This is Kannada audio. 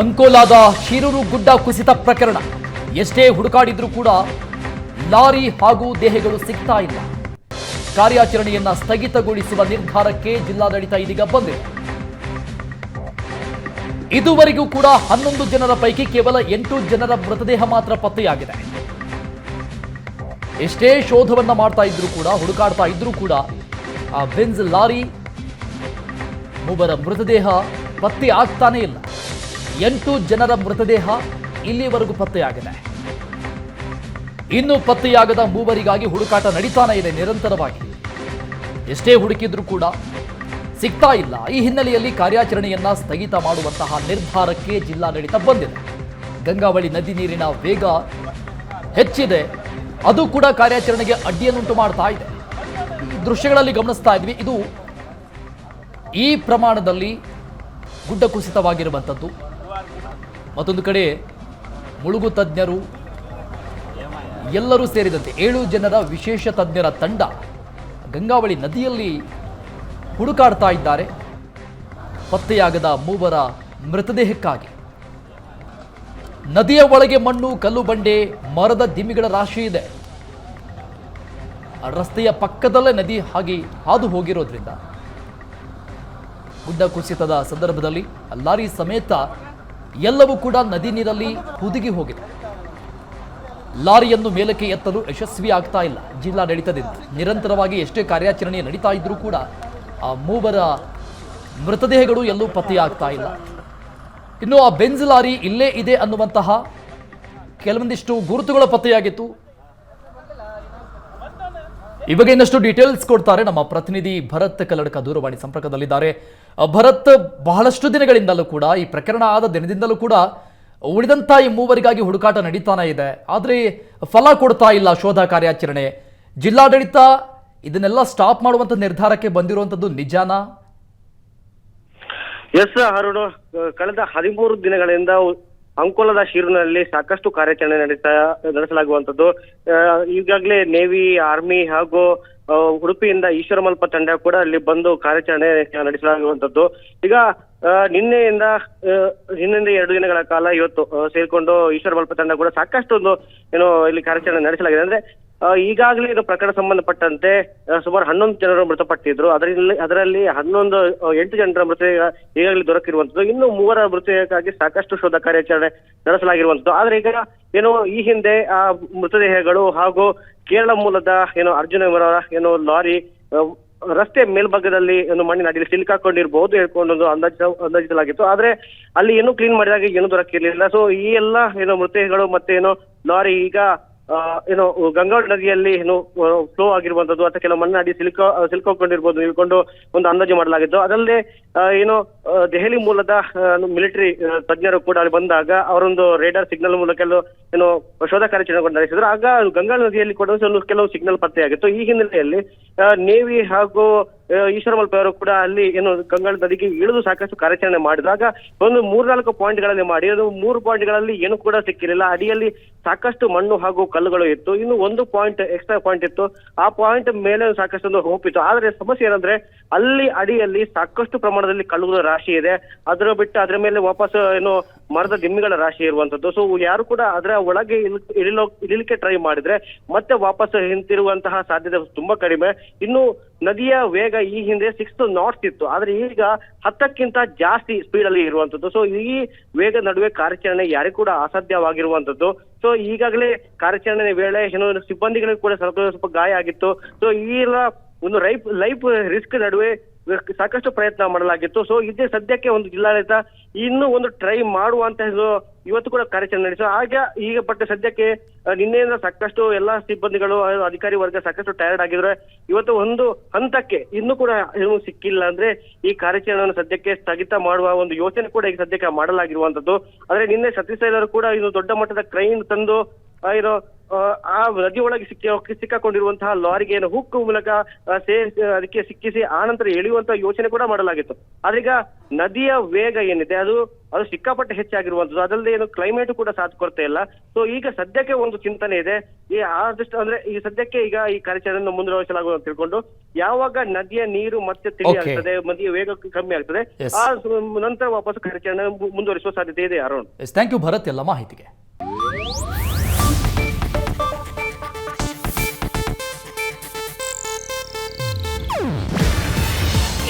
ಅಂಕೋಲಾದ ಶಿರೂರು ಗುಡ್ಡ ಕುಸಿತ ಪ್ರಕರಣ. ಎಷ್ಟೇ ಹುಡುಕಾಡಿದ್ರೂ ಕೂಡ ಲಾರಿ ಹಾಗೂ ದೇಹಗಳು ಸಿಗ್ತಾ ಇಲ್ಲ. ಕಾರ್ಯಾಚರಣೆಯನ್ನ ಸ್ಥಗಿತಗೊಳಿಸುವ ನಿರ್ಧಾರಕ್ಕೆ ಜಿಲ್ಲಾಡಳಿತ ಇದೀಗ ಬಂದಿದೆ. ಇದುವರೆಗೂ ಕೂಡ ಹನ್ನೊಂದು ಜನರ ಪೈಕಿ ಕೇವಲ ಎಂಟು ಜನರ ಮೃತದೇಹ ಮಾತ್ರ ಪತ್ತೆಯಾಗಿದೆ. ಎಷ್ಟೇ ಶೋಧವನ್ನ ಮಾಡ್ತಾ ಇದ್ರು ಕೂಡ, ಹುಡುಕಾಡ್ತಾ ಇದ್ರೂ ಕೂಡ ಆ ಬೆನ್ಸ್ ಲಾರಿ ಮೂವರ ಮೃತದೇಹ ಪತ್ತೆ ಆಗ್ತಾನೇ ಇಲ್ಲ. ಎಂಟು ಜನರ ಮೃತದೇಹ ಇಲ್ಲಿವರೆಗೂ ಪತ್ತೆಯಾಗಿದೆ. ಇನ್ನು ಪತ್ತೆಯಾಗದ ಮೂವರಿಗಾಗಿ ಹುಡುಕಾಟ ನಡೀತಾನೆ ಇದೆ ನಿರಂತರವಾಗಿ. ಎಷ್ಟೇ ಹುಡುಕಿದ್ರೂ ಕೂಡ ಸಿಗ್ತಾ ಇಲ್ಲ. ಈ ಹಿನ್ನೆಲೆಯಲ್ಲಿ ಕಾರ್ಯಾಚರಣೆಯನ್ನ ಸ್ಥಗಿತ ಮಾಡುವಂತಹ ನಿರ್ಧಾರಕ್ಕೆ ಜಿಲ್ಲಾಡಳಿತ ಬಂದಿದೆ. ಗಂಗಾವಳಿ ನದಿ ನೀರಿನ ವೇಗ ಹೆಚ್ಚಿದೆ. ಅದು ಕೂಡ ಕಾರ್ಯಾಚರಣೆಗೆ ಅಡ್ಡಿಯನ್ನುಂಟು ಮಾಡ್ತಾ ಇದೆ. ಈ ದೃಶ್ಯಗಳಲ್ಲಿ ಗಮನಿಸ್ತಾ ಇದ್ವಿ, ಇದು ಈ ಪ್ರಮಾಣದಲ್ಲಿ ಗುಡ್ಡ ಕುಸಿತವಾಗಿರುವಂಥದ್ದು ಮತ್ತೊಂದು ಕಡೆ ಮುಳುಗು ತಜ್ಞರು ಎಲ್ಲರೂ ಸೇರಿದಂತೆ ಏಳು ಜನರ ವಿಶೇಷ ತಜ್ಞರ ತಂಡ ಗಂಗಾವಳಿ ನದಿಯಲ್ಲಿ ಹುಡುಕಾಡ್ತಾ ಇದ್ದಾರೆ. ಪತ್ತೆಯಾಗದ ಮೂವರ ಮೃತದೇಹಕ್ಕಾಗಿ. ನದಿಯ ಒಳಗೆ ಮಣ್ಣು, ಕಲ್ಲು ಬಂಡೆ, ಮರದ ದಿಮ್ಮಿಗಳ ರಾಶಿ ಇದೆ. ರಸ್ತೆಯ ಪಕ್ಕದಲ್ಲೇ ನದಿ ಹಾಗೆ ಹಾದು ಹೋಗಿರೋದ್ರಿಂದ. ಗುಡ್ಡ ಕುಸಿತದ ಸಂದರ್ಭದಲ್ಲಿ ಲಾರಿ ಸಮೇತ ಎಲ್ಲವೂ ಕೂಡ ನದಿ ನೀರಲ್ಲಿ ಹುದುಗಿ ಹೋಗಿದೆ. ಲಾರಿಯನ್ನು ಮೇಲಕ್ಕೆ ಎತ್ತಲು ಯಶಸ್ವಿ ಆಗ್ತಾ ಇಲ್ಲ. ಜಿಲ್ಲಾಡಳಿತದಿಂದ ನಿರಂತರವಾಗಿ ಎಷ್ಟೇ ಕಾರ್ಯಾಚರಣೆ ನಡೀತಾ ಇದ್ರೂ ಕೂಡ ಆ ಮೂವರ ಮೃತದೇಹಗಳು ಎಲ್ಲೂ ಪತ್ತೆಯಾಗ್ತಾ ಇಲ್ಲ. ಇನ್ನು ಆ ಬೆಂಜ್ ಲಾರಿ ಇಲ್ಲೇ ಇದೆ ಅನ್ನುವಂತಹ ಕೆಲವೊಂದಿಷ್ಟು ಗುರುತುಗಳ ಪತ್ತೆಯಾಗಿತ್ತು. ಈ ಬಗ್ಗೆ ಇನ್ನಷ್ಟು ಡೀಟೇಲ್ಸ್ ಕೊಡ್ತಾರೆ ನಮ್ಮ ಪ್ರತಿನಿಧಿ ಭರತ್ ಕಲ್ಲಡ್ಕ ದೂರವಾಣಿ ಸಂಪರ್ಕದಲ್ಲಿದ್ದಾರೆ. ಭರತ್ ಬಹಳಷ್ಟು ದಿನಗಳಿಂದಲೂ ಕೂಡ, ಈ ಪ್ರಕರಣ ಆದ ದಿನದಿಂದಲೂ ಕೂಡ ಉಳಿದಂತ ಈ ಮೂವರಿಗಾಗಿ ಹುಡುಕಾಟ ನಡೀತಾನೆ ಇದೆ. ಆದ್ರೆ ಫಲ ಕೊಡ್ತಾ ಇಲ್ಲ ಶೋಧ ಕಾರ್ಯಾಚರಣೆ. ಜಿಲ್ಲಾಡಳಿತ ಇದನ್ನೆಲ್ಲ ಸ್ಟಾಪ್ ಮಾಡುವಂತ ನಿರ್ಧಾರಕ್ಕೆ ಬಂದಿರುವಂತದ್ದು ನಿಜಾನಾ? ಎಸ್ ಅರುಣ್. ಕಳೆದ ಹದಿಮೂರು ದಿನಗಳಿಂದ ಅಂಕೋಲದ ಶಿರೂರಿನಲ್ಲಿ ಸಾಕಷ್ಟು ಕಾರ್ಯಾಚರಣೆ ನಡೀತಾ ನಡೆಸಲಾಗುವಂತದ್ದು ಆ, ಈಗಾಗಲೇ ನೇವಿ ಆರ್ಮಿ ಹಾಗೂ ಉಡುಪಿಯಿಂದ ಈಶ್ವರಮಲ್ಪ ತಂಡ ಕೂಡ ಅಲ್ಲಿ ಬಂದು ಕಾರ್ಯಾಚರಣೆ ನಡೆಸಲಾಗುವಂತದ್ದು ಈಗ ನಿನ್ನೆಯಿಂದ ನಿನ್ನೆಯಿಂದ ಎರಡು ದಿನಗಳ ಕಾಲ ಇವತ್ತು ಸೇರಿಕೊಂಡು ಈಶ್ವರಮಲ್ಪ ತಂಡ ಕೂಡ ಸಾಕಷ್ಟು ಒಂದು ಏನು ಇಲ್ಲಿ ಕಾರ್ಯಾಚರಣೆ ನಡೆಸಲಾಗಿದೆ. ಅಂದ್ರೆ ಈಗಾಗಲೇ ಇದು ಪ್ರಕರಣ ಸಂಬಂಧಪಟ್ಟಂತೆ ಸುಮಾರು ಹನ್ನೊಂದು ಜನರು ಮೃತಪಟ್ಟಿದ್ರು. ಅದರಲ್ಲಿ ಅದರಲ್ಲಿ ಹನ್ನೊಂದು ಎಂಟು ಜನರ ಮೃತದೇಹ ಈಗಾಗಲೇ ದೊರಕಿರುವಂತದ್ದು ಇನ್ನು ಮೂವರ ಮೃತದೇಹಕ್ಕಾಗಿ ಸಾಕಷ್ಟು ಶೋಧ ಕಾರ್ಯಾಚರಣೆ ನಡೆಸಲಾಗಿರುವಂತದ್ದು ಆದ್ರೆ ಈಗ ಏನು, ಈ ಹಿಂದೆ ಆ ಮೃತದೇಹಗಳು ಹಾಗೂ ಕೇರಳ ಮೂಲದ ಏನು ಅರ್ಜುನ ಇವರ ಏನು ಲಾರಿ ರಸ್ತೆ ಮೇಲ್ಭಾಗದಲ್ಲಿ ಒಂದು ಮಣ್ಣಿನ ಅಡಿಯಲ್ಲಿ ಸಿಲುಕಾಕೊಂಡಿರ್ಬಹುದು ಹೇಳ್ಕೊಂಡು ಅಂದಾಜು ಅಂದಾಜಿಸಲಾಗಿತ್ತು. ಆದ್ರೆ ಅಲ್ಲಿ ಏನು ಕ್ಲೀನ್ ಮಾಡಿದಾಗ ಏನು ದೊರಕಿರ್ಲಿಲ್ಲ. ಸೊ ಈ ಎಲ್ಲ, ಏನು ಮೃತದೇಹಗಳು ಮತ್ತೆ ಏನು ಲಾರಿ ಈಗ ಏನು ಗಂಗಾವಳಿ ನದಿಯಲ್ಲಿ ಏನು ಫ್ಲೋ ಆಗಿರುವಂತದ್ದು ಅಥವಾ ಕೆಲವು ಮಣ್ಣಾಡಿ ಸಿಲುಕೋ ಸಿಲುಕೋಕೊಂಡಿರ್ಬೋದು ಇಳ್ಕೊಂಡು ಒಂದು ಅಂದಾಜು ಮಾಡಲಾಗಿತ್ತು ಅದಲ್ಲದೆ ಏನು ದೆಹಲಿ ಮೂಲದ ಮಿಲಿಟರಿ ತಜ್ಞರು ಕೂಡ ಅಲ್ಲಿ ಬಂದಾಗ ಅವರೊಂದು ರೇಡರ್ ಸಿಗ್ನಲ್ ಮೂಲಕ ಕೆಲವು ಏನು ಶೋಧ ಕಾರ್ಯಾಚರಣೆ ನಡೆಸಿದ್ರು. ಆಗ ಗಂಗಾಳ ನದಿಯಲ್ಲಿ ಕೂಡ ಕೆಲವು ಸಿಗ್ನಲ್ ಪತ್ತೆಯಾಗಿತ್ತು. ಈ ಹಿನ್ನೆಲೆಯಲ್ಲಿ ನೇವಿ ಹಾಗೂ ಈಶ್ವರಮಲ್ಪ ಅವರು ಕೂಡ ಅಲ್ಲಿ ಏನು ಗಂಗಾಳ ನದಿಗೆ ಇಳಿದು ಸಾಕಷ್ಟು ಕಾರ್ಯಾಚರಣೆ ಮಾಡಿದಾಗ ಒಂದು ಮೂರ್ನಾಲ್ಕು ಪಾಯಿಂಟ್ಗಳಲ್ಲಿ ಮಾಡಿ, ಅದು ಮೂರು ಪಾಯಿಂಟ್ಗಳಲ್ಲಿ ಏನು ಕೂಡ ಸಿಕ್ಕಿರಲಿಲ್ಲ. ಅಡಿಯಲ್ಲಿ ಸಾಕಷ್ಟು ಮಣ್ಣು ಹಾಗೂ ಕಲ್ಲುಗಳು ಇತ್ತು. ಇನ್ನು ಒಂದು ಪಾಯಿಂಟ್, ಎಕ್ಸ್ಟ್ರಾ ಪಾಯಿಂಟ್ ಇತ್ತು. ಆ ಪಾಯಿಂಟ್ ಮೇಲೆ ಸಾಕಷ್ಟು ಒಂದು ಇತ್ತು. ಆದ್ರೆ ಸಮಸ್ಯೆ ಏನಂದ್ರೆ ಅಲ್ಲಿ ಅಡಿಯಲ್ಲಿ ಸಾಕಷ್ಟು ಪ್ರಮಾಣದಲ್ಲಿ ಕಲ್ಲುಗಳ ರಾಶಿ ಇದೆ. ಅದರ ಬಿಟ್ಟು ಅದರ ಮೇಲೆ ವಾಪಸ್, ಏನು, ಮರದ ದಿಮ್ಮಿಗಳ ರಾಶಿ ಇರುವಂತದ್ದು. ಸೊ ಯಾರು ಕೂಡ ಅದರ ಒಳಗೆ ಇಳ್- ಇಳಿಲೋ, ಇಳಿಲಿಕ್ಕೆ ಟ್ರೈ ಮಾಡಿದ್ರೆ ಮತ್ತೆ ವಾಪಸ್ ಹಿಂತಿರುವಂತಹ ಸಾಧ್ಯತೆ ತುಂಬಾ ಕಡಿಮೆ. ಇನ್ನು ನದಿಯ ವೇಗ ಈ ಹಿಂದೆ ಸಿಕ್ಸ್ ನಾಟ್ಸ್ ಇತ್ತು. ಆದ್ರೆ ಈಗ ಹತ್ತಕ್ಕಿಂತ ಜಾಸ್ತಿ ಸ್ಪೀಡ್ ಅಲ್ಲಿ ಇರುವಂತದ್ದು. ಸೊ ಈ ವೇಗ ನಡುವೆ ಕಾರ್ಯಾಚರಣೆ ಯಾರಿಗೂ ಕೂಡ ಅಸಾಧ್ಯವಾಗಿರುವಂತದ್ದು. ಸೊ ಈಗಾಗಲೇ ಕಾರ್ಯಾಚರಣೆ ವೇಳೆ ಏನೋ ಸಿಬ್ಬಂದಿಗಳಿಗೆ ಕೂಡ ಸ್ವಲ್ಪ ಸ್ವಲ್ಪ ಗಾಯ ಆಗಿತ್ತು. ಸೊ ಈ ಒಂದು ರೈಪ್ ಲೈಫ್ ರಿಸ್ಕ್ ನಡುವೆ ಸಾಕಷ್ಟು ಪ್ರಯತ್ನ ಮಾಡಲಾಗಿತ್ತು. ಸೊ ಇದೇ ಸದ್ಯಕ್ಕೆ ಒಂದು ಜಿಲ್ಲಾಡಳಿತ ಇನ್ನೂ ಒಂದು ಟ್ರೈ ಮಾಡುವಂತ ಇವತ್ತು ಕೂಡ ಕಾರ್ಯಾಚರಣೆ ನಡೆಸೋ ಆಗ ಈಗ ಬಟ್ ಸದ್ಯಕ್ಕೆ ನಿನ್ನೆಯಿಂದ ಸಾಕಷ್ಟು ಎಲ್ಲಾ ಸಿಬ್ಬಂದಿಗಳು ಅಧಿಕಾರಿ ವರ್ಗ ಸಾಕಷ್ಟು ಟಯರ್ಡ್ ಆಗಿದ್ರೆ ಇವತ್ತು ಒಂದು ಹಂತಕ್ಕೆ ಇನ್ನೂ ಕೂಡ ಏನು ಸಿಕ್ಕಿಲ್ಲ ಅಂದ್ರೆ ಈ ಕಾರ್ಯಾಚರಣೆಯನ್ನು ಸದ್ಯಕ್ಕೆ ಸ್ಥಗಿತ ಮಾಡುವ ಒಂದು ಯೋಚನೆ ಕೂಡ ಈಗ ಸದ್ಯಕ್ಕೆ ಮಾಡಲಾಗಿರುವಂತದ್ದು. ಆದ್ರೆ ನಿನ್ನೆ ಸತೀಶ್ ಕೂಡ ಇದು ದೊಡ್ಡ ಮಟ್ಟದ ಕ್ರೈನ್ ತಂದು ಏನು ಆ, ಆ ನದಿ ಒಳಗೆ ಸಿಕ್ಕಿ ಸಿಕ್ಕಾಕೊಂಡಿರುವಂತಹ ಲಾರಿಗೆ ಏನು ಹುಕ್ ಮೂಲಕ ಆ, ಸೇರಿಸಿ ಅದಕ್ಕೆ ಸಿಕ್ಕಿಸಿ ಆನಂತರ ಎಳೆಯುವಂತಹ ಯೋಚನೆ ಕೂಡ ಮಾಡಲಾಗಿತ್ತು. ಆದ್ರೀಗ ನದಿಯ ವೇಗ ಏನಿದೆ ಅದು ಅದು ಸಿಕ್ಕಾಪಟ್ಟೆ ಹೆಚ್ಚಾಗಿರುವಂತದ್ದು ಅದಲ್ಲದೆ ಏನು ಕ್ಲೈಮೇಟ್ ಕೂಡ ಸಾಥ್ ಕೊರತೆ ಇಲ್ಲ. ಸೊ ಈಗ ಸದ್ಯಕ್ಕೆ ಒಂದು ಚಿಂತನೆ ಇದೆ. ಈ ಆದಷ್ಟು ಅಂದ್ರೆ ಈ ಸದ್ಯಕ್ಕೆ ಈಗ ಈ ಕಾರ್ಯಾಚರಣೆಯನ್ನು ಮುಂದುವರಿಸಲಾಗುವುದು ಅಂತ ತಿಳ್ಕೊಂಡು ಯಾವಾಗ ನದಿಯ ನೀರು ಮತ್ತೆ ತಿಳಿ. ಆಗ್ತದೆ ನದಿಯ ವೇಗ ಕಮ್ಮಿ ಆಗ್ತದೆ. ಆ ನಂತರ ವಾಪಸ್ ಕಾರ್ಯಾಚರಣೆ ಮುಂದುವರಿಸುವ ಸಾಧ್ಯತೆ ಇದೆ ಅರುಣ್ ಥ್ಯಾಂಕ್ ಯು ಭರತ್ ಎಲ್ಲ ಮಾಹಿತಿಗೆ.